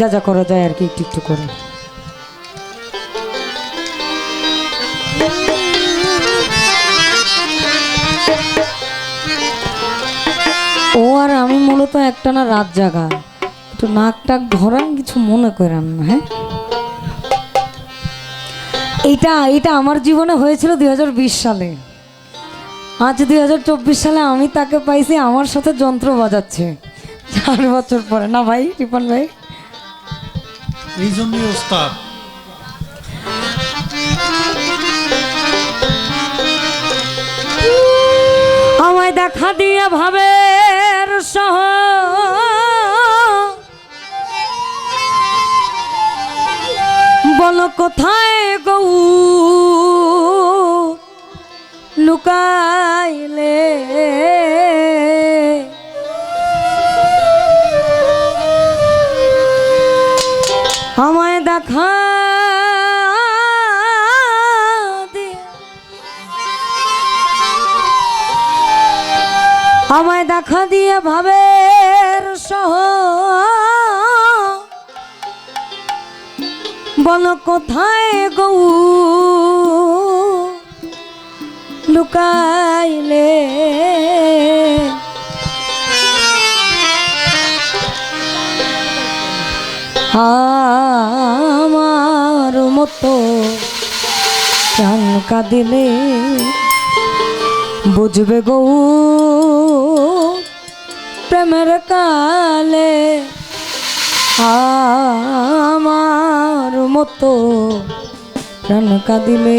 যা যা করা যায় আর কি, একটু একটু করে। ও আর আমি মূলত একটা না রাত জাগা একটু নাক টাক ধরান কিছু মনে করেন না হ্যাঁ? এইটা এটা আমার জীবনে হয়েছিল দুই হাজার বিশ সালে। আজ দুই হাজার চব্বিশ সালে আমি তাকে পাইছি আমার সাথে যন্ত্র বাজাচ্ছে। চার বছর পরে। না ভাই, রিপন ভাই? এই জন্যই ওস্তাদ। আমায় দেখা দিয়ে ভাবের সহ। বলো কোথায় গৌ? লুকাইলে দেখা আমায় দেখা দিয়ে ভাবের সহ। বলো কোথায় গৌ? লুকাইলে। আমার কাঁদিলে বুঝবে গৌ প্রেমের কালে আমার মতো প্রাণ কাঁদিলে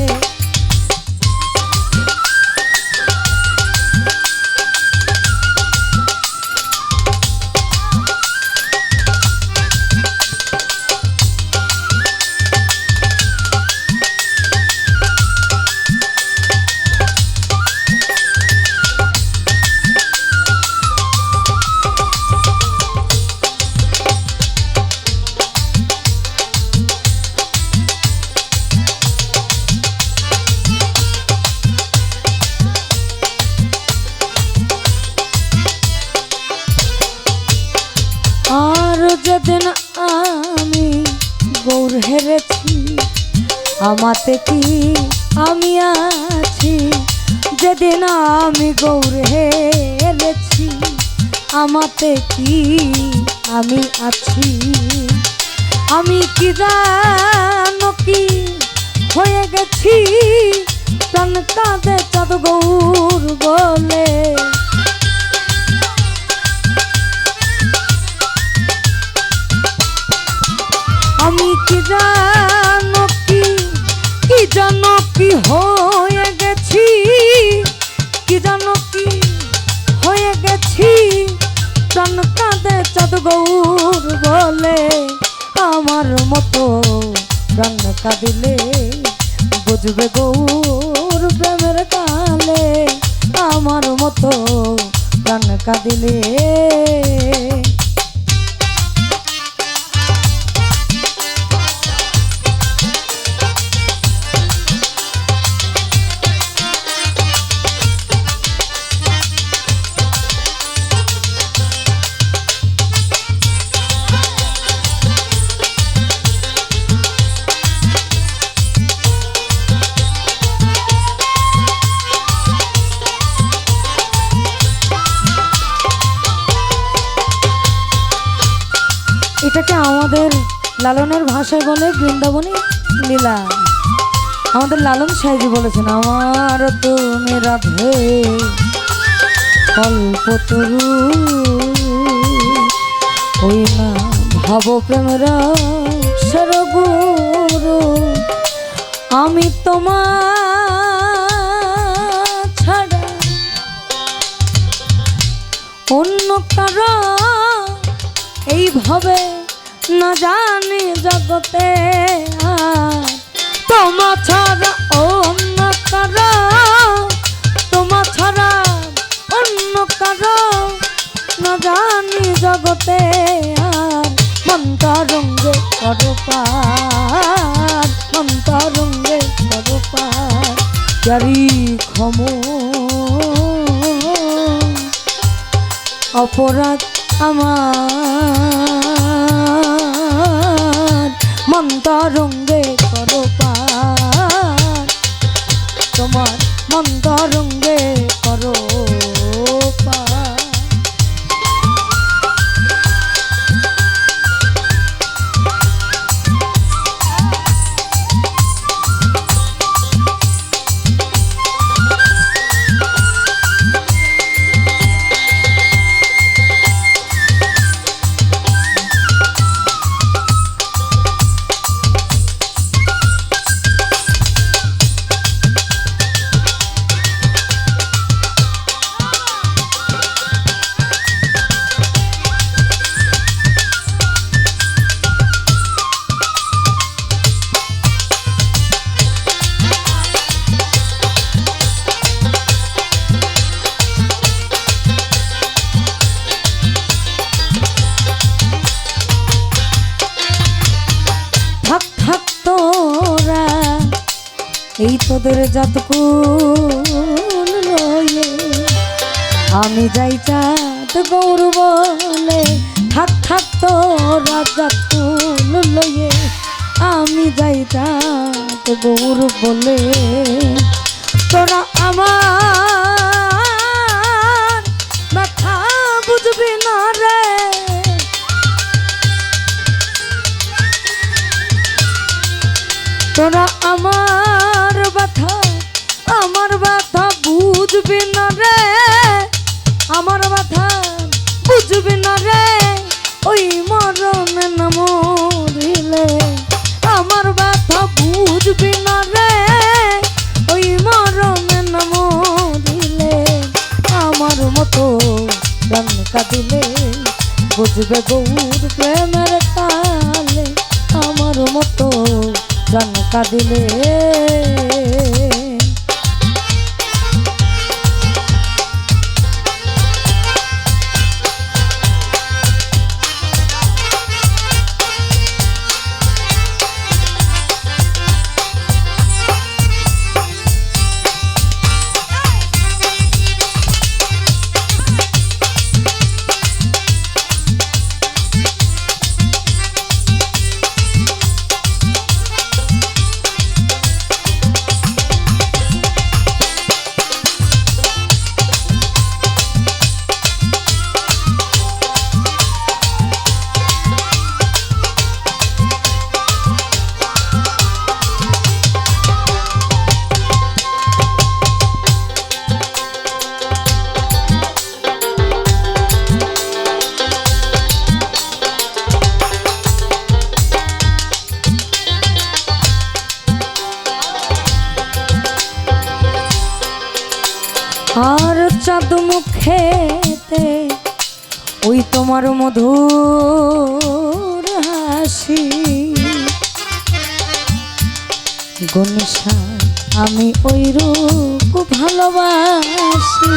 যেদিন আমি গৌর হেরেছি, আমাতে কি আমি আছি? যেদিন আমি গৌর হেরেছি, আমাতে কি আমি আছি? আমি কি জানো কি হয়ে গেছি? প্রাণ কাঁদে চাঁদ গৌর বলে মতো প্রাণ কাঁদিলে। লালনের ভাষায় বলে বৃন্দাবনী লীলা। আমাদের লালন সাহেজি বলেছেন, আমার তুমি রাধে কল্পতরু ওই না ভাব প্রেমের সরগুরু আমি তোমার ছাড়া অন্য কারও এইভাবে না জানি জগতে আর। তোমা ছাড়া অন্য কারও তোমা ছাড়া অন্য কারও না জানি জগতে আর। মন্তরঙ্গে করো পার মন্তরঙ্গে করো পার জারি ক্ষম অপরাধ আমার। মন্তরঙ্গে করো পার। তোমার মন্তরঙ্গে তোদের লয়ে আমি যাই চাঁদ গৌর বলে থাক থাক তোরা জাতকুল লয়ে আমি যাই চাঁদ গৌর বলে তোরা আমার ব্যথা বুঝবি না রে। তোরা আমার রে ওই মরণ না মরিলে আমার মতো প্রাণ কাঁদিলে, বুঝবে গৌর প্রেমের তালে, আমার মতো প্রাণ কাঁদিলে। হাসি গনসা আমি ওই রূপ ভালোবাসি।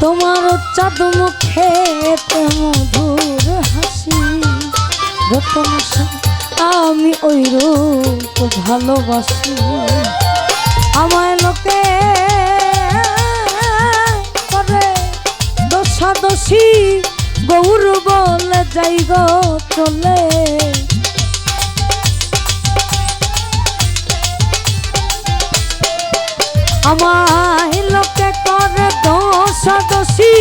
তোমার চাঁদ মুখেতে মধুর হাসি। আমি ওই রূপ ভালোবাসি। আমায় যাই গো চলে। আমায় লোকে করে দোষ দোষী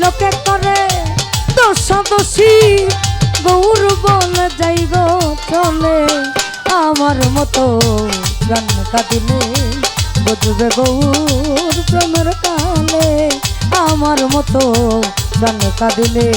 লোকে করে দোষ দোষী গৌর বলে যাই গো চলে, আমার মতো গান কাটিলে বুঝবে গৌর প্রেমের কালে। আমার মতো গান কাঁদিলে।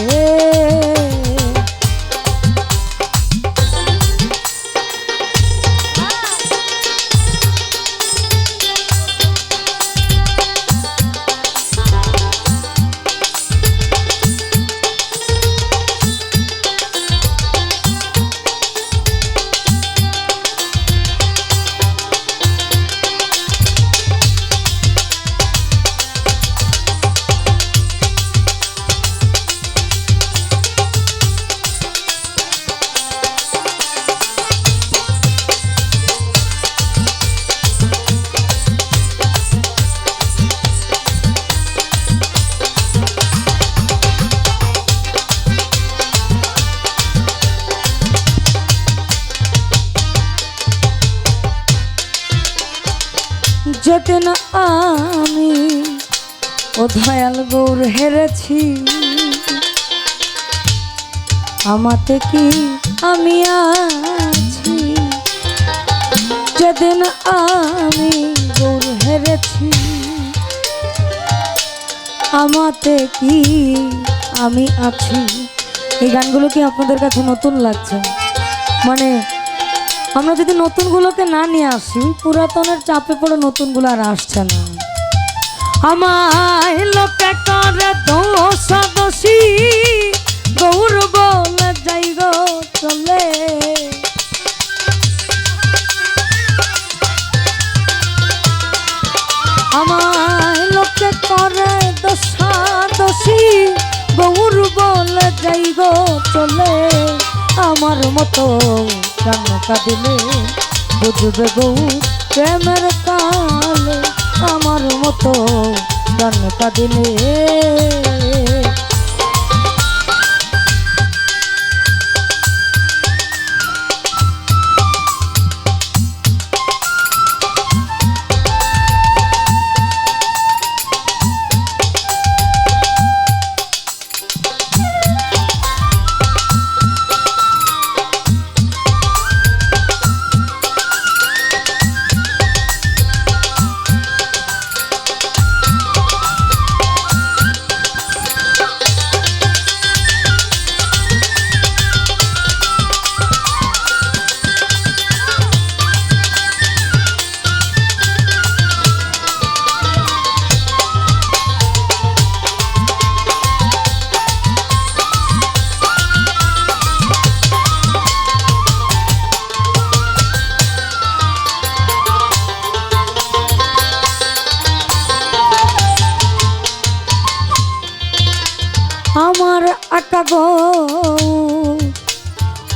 দয়াল গৌর হেরেছি। আমাতে কি আমি আছি। যেদিন আমি গৌর হেরেছি আমাতে কি আমি আছি। এই গানগুলো কি আপনাদের কাছে নতুন লাগছে? মানে আমরা যদি নতুনগুলোকে না নিয়ে আসি, পুরাতনের চাপে পড়ে নতুনগুলো আর আসছে না। আমায় লোকে করে দোষ দোষী গৌর বলে যাই গো, চলে। আমায় লোকে করে দোষা দোষী গৌর বলে যাই গো, চলে। আমার মতো গান কাঁদিলে বুঝবে গৌর প্রেমের গান কাঁদিলে। আকা গো।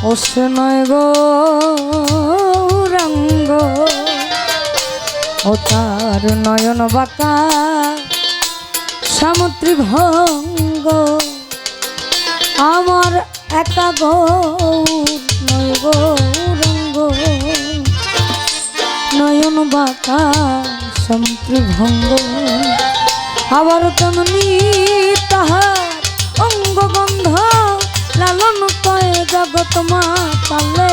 ওসে নয় গো রঙ্গ। ও তার নয়ন বাঁকা সামুদ্রি ভঙ্গ। আমার একা গো রঙ্গ। নয়ন বাঁকা সামুদ্রি ভঙ্গ। আবার তেমনি তাহার জগৎ মাতালে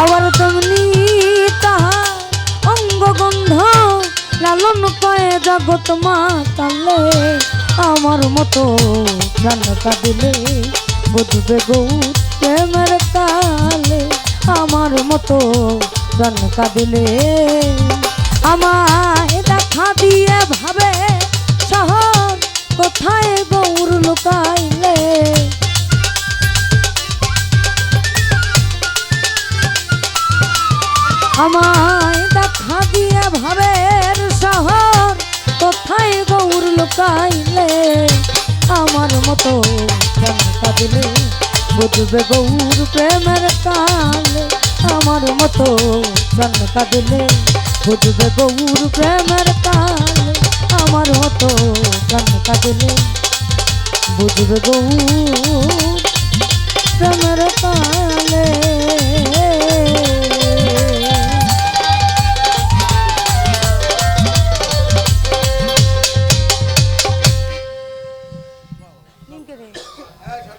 আবার তেমনি লালন জগৎ মাতালে আমার মতো গান কাঁদিলে বুঝবে গৌর প্রেমের কালে আমার মতো গান কাঁদিলে আমায় দেখা দিয়ে ভাবে কোথায় গৌর লুকাইলে। আমায় দেখা দিয়ে ভাবের শহর কোথায় গৌর লুকাইলে। আমার মতো কেন কাঁদিলে? বুঝবে গৌর প্রেমের কালে। আমার মতো কেন কাঁদিলে? বুঝবে গৌর প্রেমের কালে। আমার মতো প্রাণ কাঁদলে বুঝবে গৌ প্রেমের কালে